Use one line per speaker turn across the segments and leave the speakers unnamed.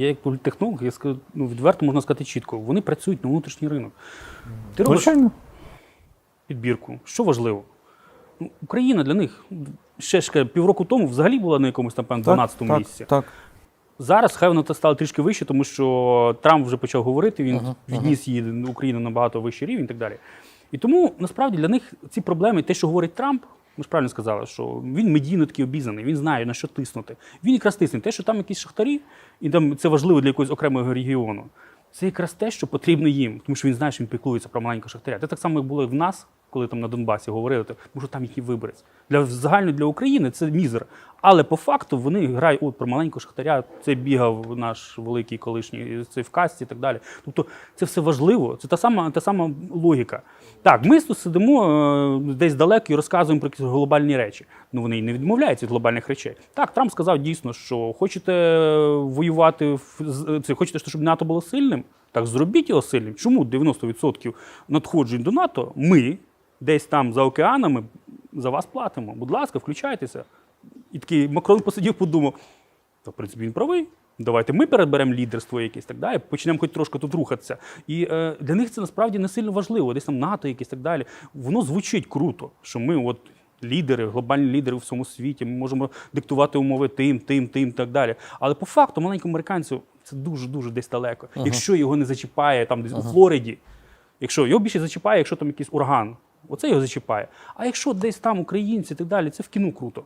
я як політтехнолог, я скажу, ну, відверто можна сказати чітко, вони працюють на внутрішній ринок. Ти робиш
Звичайно.
підбірку. Що важливо? Ну, Україна для них ще ж півроку тому взагалі була на якомусь там 12-му місці.
Так.
Зараз хай воно стало трішки вище, тому що Трамп вже почав говорити, він відніс її Україну на багато вищий рівень і так далі. І тому насправді для них ці проблеми, те, що говорить Трамп, ми ж правильно сказали, що він медійно такий обізнаний, він знає на що тиснути. Він якраз тисне. Те, що там якісь шахтарі, і там це важливо для якогось окремого регіону. Це якраз те, що потрібно їм, тому що він знає, що він піклується про маленького шахтаря. Це так само, як було і в нас, коли там на Донбасі говорили, тому що там їхній виборець. Для загально для України це мізер. Але по факту вони грають от про маленького шахтаря. Це бігав наш великий колишній цей в касті і так далі. Тобто це все важливо. Це та сама, та сама логіка. Так, ми сидимо е, десь далеко і розказуємо про якісь глобальні речі. Ну вони й не відмовляються від глобальних речей. Так, Трамп сказав дійсно, що хочете воювати в це, хочете, щоб НАТО було сильним. Так зробіть його сильним. Чому 90% надходжень до НАТО ми десь там за океанами за вас платимо? Будь ласка, включайтеся. І такий Макрон посидів, подумав: то, в принципі, він правий. Давайте ми переберемо лідерство якесь так далі, почнемо хоч трошки тут рухатися. І е, для них це насправді не сильно важливо. Десь там НАТО, якесь так далі. Воно звучить круто, що ми от лідери, глобальні лідери у всьому світі. Ми можемо диктувати умови тим, тим, тим так далі. Але по факту маленькому американцю це дуже дуже десь далеко. Якщо його не зачіпає там десь у Флориді, якщо його більше зачіпає, якщо там якийсь ураган, оце його зачіпає. А якщо десь там українці і так далі, це в кіно круто.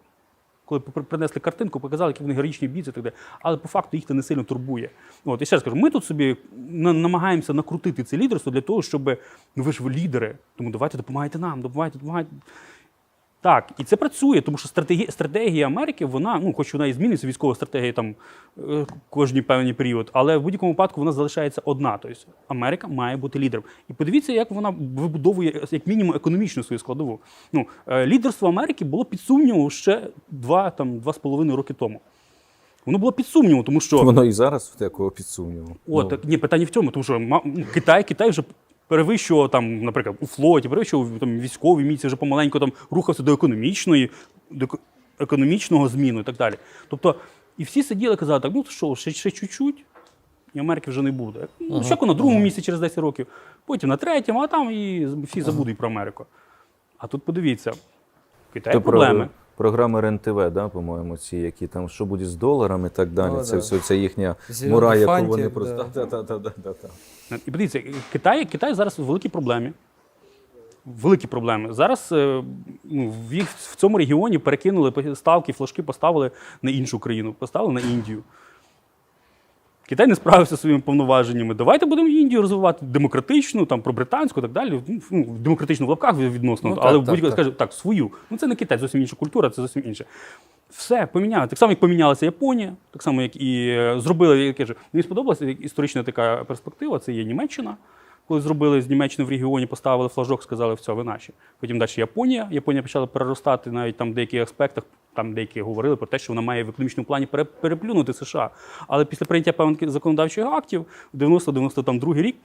Коли принесли картинку, показали, які вони героїчні бійці так далі. Але по факту їх це не сильно турбує. От, і ще раз кажу, ми тут собі намагаємося накрутити це лідерство для того, щоб ну ви ж ви лідери, тому давайте допомагайте нам, допомагайте, допомагайте. Так, і це працює, тому що стратегія, стратегія Америки, вона, ну, хоч вона і змінюється, військова стратегія там е, кожний певний період, але в будь-якому випадку вона залишається одна. Тобто Америка має бути лідером. І подивіться, як вона вибудовує як мінімум економічну свою складову. Ну, е, лідерство Америки було під сумнівом ще два, там, два з половиною роки тому. Воно було під сумнівом, тому що
Воно і зараз в такого під сумнівом.
О,
Ну,
так ні, питання в цьому, тому що ну, Китай, Китай вже перевищував там, наприклад, у флоті, перевищував там військові місці, вже помаленьку там рухався до економічної, до економічного зміну і так далі. Тобто, і всі сиділи казали, так, ну то що, ще, ще чуть-чуть, і Америки вже не буде. Ну, Спочатку на другому місці через 10 років, потім на третьому, а там і всі забудуть про Америку. А тут подивіться, в Китаї проблеми.
про програми РЕН-ТВ, да, по-моєму, ці, які там, що буде з доларами і так далі.
Ну,
це
да.
все це їхня мура, яку
фантик,
вони просто.
да.
Да, да, да, да, да, да.
І подивіться, Китай, Китай зараз в великій проблемі. Великі проблеми. Зараз е, ну, в їх в цьому регіоні перекинули ставки, флажки поставили на іншу країну, поставили на Індію. Китай не справився зі своїми повноваженнями. Давайте будемо Індію розвивати демократичну, там про британську так далі. Ну, демократичну в лапках відносно,
Ну, так,
але будь-яка скаже, так, свою. Ну це не Китай, зовсім інша культура, це зовсім інше. Все поміняли. Так само, як помінялася Японія, так само, як і зробили зробили, я кажу, мені сподобалася історична така перспектива, це є Німеччина. Коли зробили з Німеччини в регіоні, поставили флажок, сказали, все, ви наші. Потім далі Японія. Японія почала переростати навіть там в деяких аспектах, там деякі говорили про те, що вона має в економічному плані переплюнути США. Але після прийняття певних законодавчих актів, 90-92 рік,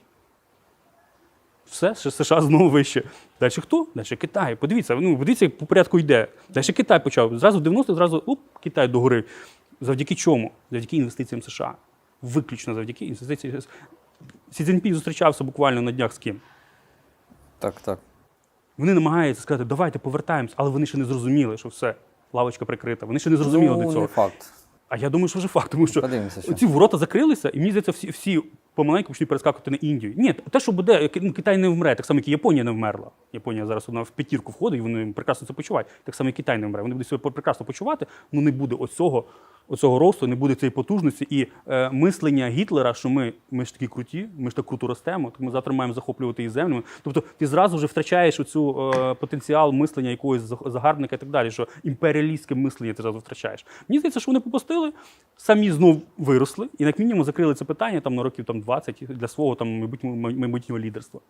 все, США знову вище. Далі хто? Далі Китай. Подивіться, ну подивіться, як по порядку йде. Далі Китай почав. Зразу в 90 зразу уп, Китай догори. Завдяки чому? Завдяки інвестиціям США. Виключно завдяки інвестиціям. Сі Цзіньпінь зустрічався буквально на днях з ким.
Так, так.
Вони намагаються сказати, давайте повертаємось, але вони ще не зрозуміли, що все, лавочка прикрита. Вони ще не зрозуміли
ну,
до цього.
Не факт.
А я думаю, що вже факт, тому що
Подивимося,
ці ворота закрилися, і мені здається, всі, всі помаленьку почнуть перескакувати на Індію. Ні, те, що буде, ну, Китай не вмре, так само, як і Японія не вмерла. Японія зараз вона в п'ятірку входить, і вони прекрасно це почувають. Так само і Китай не вмре. Вони будуть себе прекрасно почувати, але не буде оцього, оцього росту, не буде цієї потужності. І е, мислення Гітлера, що ми, ми ж такі круті, ми ж так круто ростемо, то ми завтра маємо захоплювати її землю. Тобто ти зразу вже втрачаєш оцю е, потенціал мислення якогось заг- загарбника і так далі, що імперіалістське мислення ти зразу втрачаєш. Мені здається, що вони попустили, самі знов виросли і як мінімум закрили це питання там на років там 20 для свого там майбутнього майбутнього лідерства.